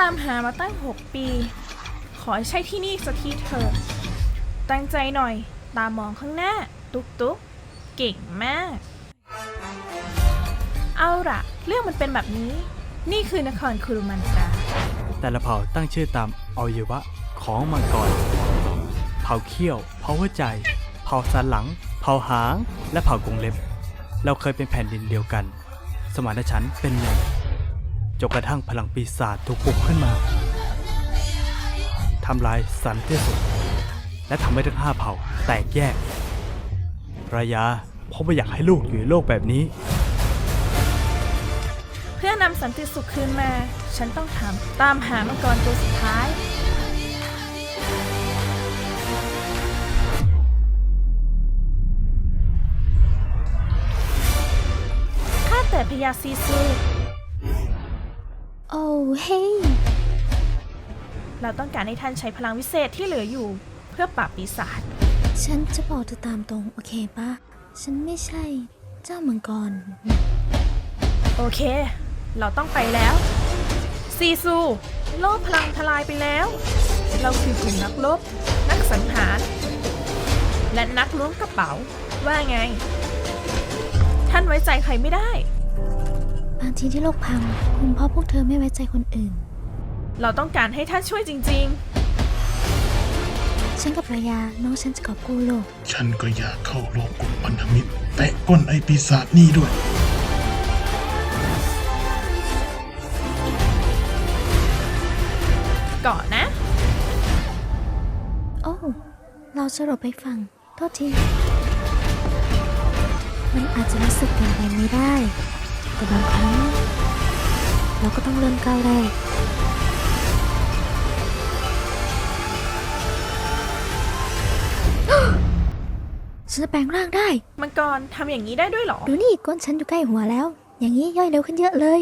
ตามหามาตั้ง 6 ปี ขอให้ใช่ที่นี่สักทีเถอะตั้งใจหน่อย ตามองข้างหน้า ตุ๊กตุ๊กเก่งมาก เอาละเรื่องมันเป็นแบบนี้ นี่คือนครคุรุมันตราแต่ละเผ่าตั้งชื่อตามอวัยวะของมังกร เผ่าเขี้ยว เผ่าหัวใจ เผ่าสันหลัง เผ่าหาง และเผ่ากรงเล็บ เราเคยเป็นแผ่นดินเดียวกัน สมานฉันท์เป็นหนึ่ง จนกระทั่งพลังปีศาจถูกปลุกขึ้นมาทำลายสันติสุขและทำให้ทั้งห้าเผ่าแตกแยกระยะเพราะไม่อยากให้ลูกอยู่ในโลกแบบนี้ เพื่อนำสันติสุขคืนมา ฉันต้องถามตามหามังกรตัวสุดท้าย ข้าแต่พญาซีซู โอ้เฮ้ยเราต้องการให้ท่านใช้พลังวิเศษที่เหลืออยู่ เพื่อปราบปีศาจฉันจะบอกเธอตามตรง โอเคปะฉันไม่ใช่เจ้ามังกร โอเค เราต้องไปแล้ว ซีซู โลกพลังทลายไปแล้ว เราคือกลุ่มนักรบนักสังหาร และนักล้วงกระเป๋า ว่าไง ท่านไว้ใจใครไม่ได้ บางทีที่โลกพังคงเพราะพวกเธอไม่ไว้ใจคนอื่น เราต้องการให้ท่านช่วยจริง ฉันกับภรรยาน้องฉันจะกอบกู้โลก ฉันก็อยากเข้าโลกกลุ่มพันธมิตรแตะก้นไอปีศาจนี่ด้วยๆก่อนนะ โอ้ เราจะหลบไปฟัง โทษที มันอาจจะรู้สึกเป็นไปไม่ได้ แต่บางครั้ง เราก็ต้องเริ่มก้าวแรกฉันจะแปลงร่างได้ มังกรทำอย่างนี้ได้ด้วยเหรอ ดูนี่ก้นฉันอยู่ใกล้หัวแล้ว อย่างนี้ย่อยเร็วขึ้นเยอะเลย